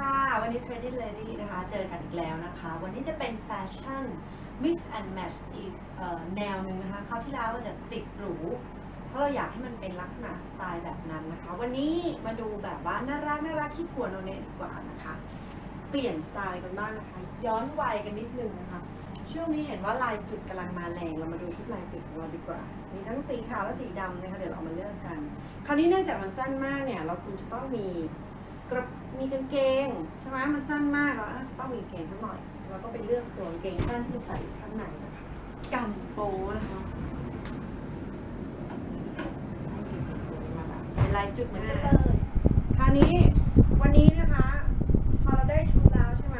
ค่ะ วันนี้ Trendy Lady นะคะ เจอกันอีกแล้วนะคะ วันนี้จะเป็นแฟชั่น Mix and Match อีกออแนวหนึ่งนะคะ คราวที่แล้วเราจะติดหรู เพราะเราอยากให้มันเป็นลักษณะสไตล์แบบนั้นนะคะ วันนี้มาดูแบบว่าน่ารักน่ารักขี้ผวนเราเนี่ยดีกว่านะคะ เปลี่ยนสไตล์กันบ้างนะคะ ย้อนวัยกันนิดนึงนะคะ ช่วงนี้เห็นว่าลายจุดกำลังมาแรง เรามาดูชุดลายจุดของเราดีกว่า มีทั้งสีขาวและสีดำนะคะ เดี๋ยวเราเอามาเลือกกัน คราวนี้เนื่องจากมันสั้นมากเนี่ย เราควรจะต้องมี กระมีกางเกงใช่ไหมมันสั้นมากเราอาจจะต้องมีกางเกงสักหน่อยเราก็ไปเลือกตัวกางเกงสั้นที่ใส่ข้างในนะคะกันโป้นะคะเป็นลายจุดเหมือนกันเลยคราวนี้วันนี้นะคะ พอเราได้ชุดแล้วใช่ไหม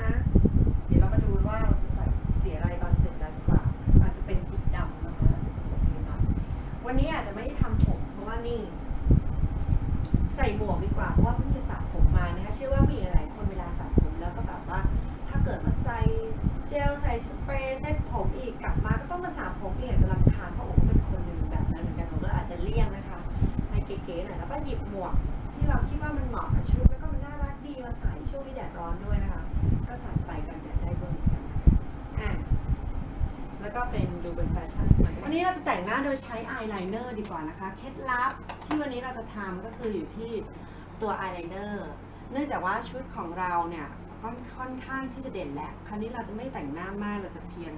เดี๋ยวเรามาดูว่าเราจะใส่สีอะไรตอนเสร็จแล้วดีกว่าอาจจะเป็นสีดำนะคะอาจจะเป็นโอเคหน่อยวันนี้อาจจะไม่ได้ทำผมเพราะว่านี่ ใส่หมวกดีกว่า หน่อยแล้วก็หยิบหมวก ที่เราคิดว่ามันเหมาะกับชุดแล้วก็มันน่ารักดีมาใส่ช่วงนี้แดดร้อนด้วยนะคะ ก็ใส่ไปกันแดดได้ด้วยเหมือนกันอะแล้วก็เป็นดูเป็นแฟชั่นวันนี้เราจะแต่งหน้าโดยใช้อายไลเนอร์ดีกว่านะคะ เคล็ดลับที่วันนี้เราจะทำก็คืออยู่ที่ตัวอายไลเนอร์เนื่องจากว่าชุดของเราเนี่ยก็ค่อนข้างที่จะเด่นแหละคราวนี้เราจะไม่แต่งหน้ามากเราจะเพียง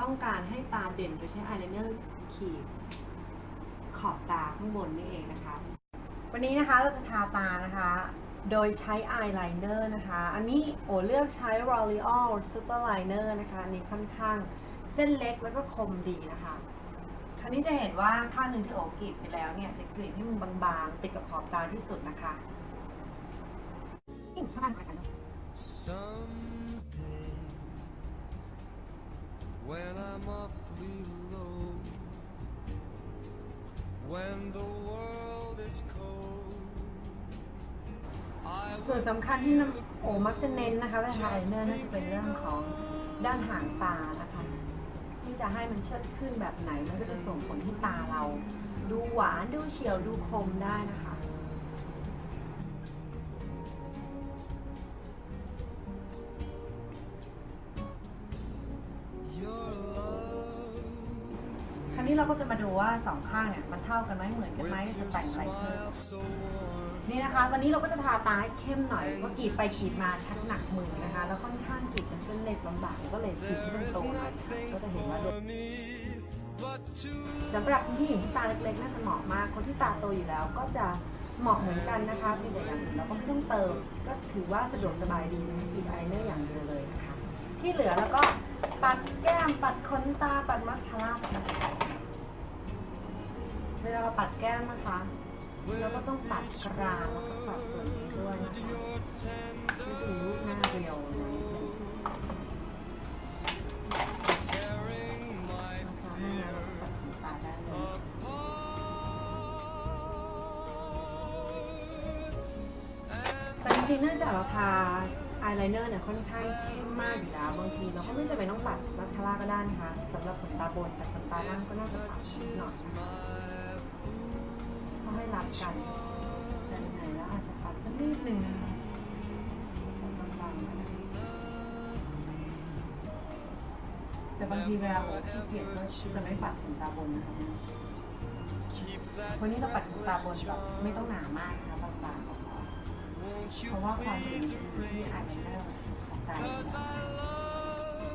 ต้องการให้ตาเด่นโดยใช้อายไลเนอร์ขีดขอบตาข้างบนนี่เองนะคะ วันนี้นะคะเราจะทาตานะคะ โดยใช้อายไลเนอร์นะคะ อันนี้โอเลือกใช้ L'Oreal Super Liner นะคะอันนี้ค่อนข้างเส้นเล็กแล้วก็คมดีนะคะ คราวนี้จะเห็นว่าข้างหนึ่งที่โอกรีดไปแล้วเนี่ยจะกรีดให้มันบางๆ ติดกับขอบตาที่สุดนะคะนี่ข้ากันเนะ Someday, when I'm awfully low, when the world is cold, ส่วนสำคัญที่น้ำโอมักจะเน้นนะคะเวลาทาไลเนอร์น่าจะเป็นเรื่องของด้านหางตานะคะ ที่จะให้มันเชิดขึ้นแบบไหนมันก็จะส่งผลที่ตาเรา ดูหวานดูเฉียวดูคมได้นะคะ คราวนี้เราก็จะมาดูว่าสองข้างเนี่ยมันเท่ากันไหมเหมือนกันไหมจะแต่งอะไรเพิ่ม นี่นะคะ วันนี้เราก็จะทาตาให้เข้มหน่อยว่ากรีดไปกรีดมาชักหนักมือนะคะ แล้วค่อนข้างกรีดเป็นเส้นเล็กลำบากก็เลยกรีดที่มันโตหน่อยค่ะก็จะเห็นว่าด็ก for me but to สำหรับคนที่อยู่ที่ตาเล็กๆน่าจะเหมาะมาก คนที่ตาโตอยู่แล้วก็จะเหมาะเหมือนกันนะคะเพียงแต่อย่างเราก็ไม่ต้องเติม ก็ถือว่าสะดวกสบายดีนะคะกรีดอายไลเนอร์อย่างเดียวเลยนะคะ ที่เหลือแล้วก็ปัดแก้มปัดขนตาปัดมัสคาร่าเวลาเราปัดแก้มนะคะ เราก็ต้องปัดกรามแล้วก็ปัดส่วนนี้ด้วยนะคะถือรูปหน้าเรียวแต่จริงๆเนื่องจากเราทาอายไลเนอร์เนี่ยค่อนข้างเข้มมากอยู่แล้วบางทีเราก็ไม่จำเป็นต้องปัดมัสคาร่าก็ได้นะคะสำหรับขนตาบนแต่ขนตาล่างก็น่าจะปัดนิดหน่อย นะคะก็ให้รับกันแต่ไหนแล้วอาจจะปัดสักนิดนึงบางๆนะแต่บางทีเวลาโอ้ขี้เกียจก็จะไม่ปัดขนตาบนนะคะวันนี้เราปัดขนตาบนแบบไม่ต้องหนามากนะคะบางๆก็พอเพราะว่าความเป็นที่อายไลเนอร์ของตาอยู่ Cause แล้ว I love you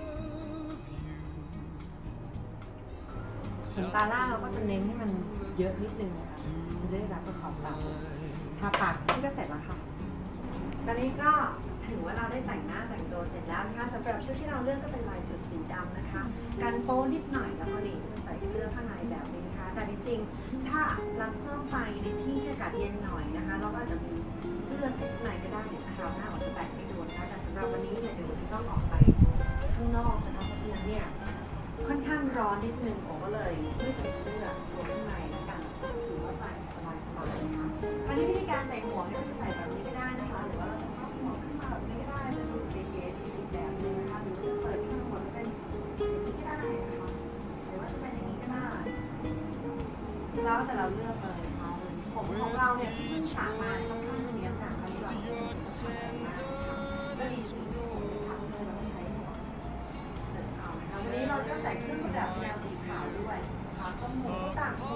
ขนตาล่างเราก็จะเน้นให้มัน เยอะนิดนึงนะคะมันจะได้รับกับขอบตาทาปากนี่ก็เสร็จแล้วค่ะ ตอนนี้ก็ถือว่าเราได้แต่งหน้าแต่งตัวเสร็จแล้วนะคะสำหรับชุดที่เราเลือกก็เป็นลายจุดสีดำนะคะการโป้นิดหน่อยแล้วก็นี่ใส่เสื้อข้างในแบบนี้นะคะ แต่จริงๆถ้าเราต้องไปในที่ที่อากาศเย็นหน่อยนะคะเราก็อาจจะมีเสื้อใส่ข้างในก็ได้เดี๋ยวคราวหน้าออกจะแต่งให้ดูนะคะแต่สำหรับวันนี้เนี่ยเดี๋ยวจะต้องออกไปข้างนอกนะคะเพราะฉะนั้นเนี่ยค่อนข้างร้อนนิดนึงผมก็เลยไม่ใส่เสื้อตัวข้างใน ก็ใส่นนี้วิธีการใส่หมวกเนี่ยก็จะใส่แบบนี้ก็ได้นะคะ หรือว่าเราจะพับหมวขึ้นมาแบบนี้ก็ได้จะดูเก๋ๆอีกแบบหนึงนะคะหรือว่าจะเปิดขึ้นมาหมวกแเป็นอย่นี้ก็ได้นะคะหรือว่าจะเป็นอย่างนี้ก็ได้ แล้วแต่เราเลือกเลยนะคะผของเราเนี่ยที่ขึ้นสามมาค่อนข้างจะมีนหนักตอนนี้เราก็จะเป็นขาดมากนะคะก็มีผักเลเราก็ใช้หมวเสริมเอานวันนี้เราจะใส่เครื่องประดับแนวสีขาวด้วยนะคะก็หมวกต่างหม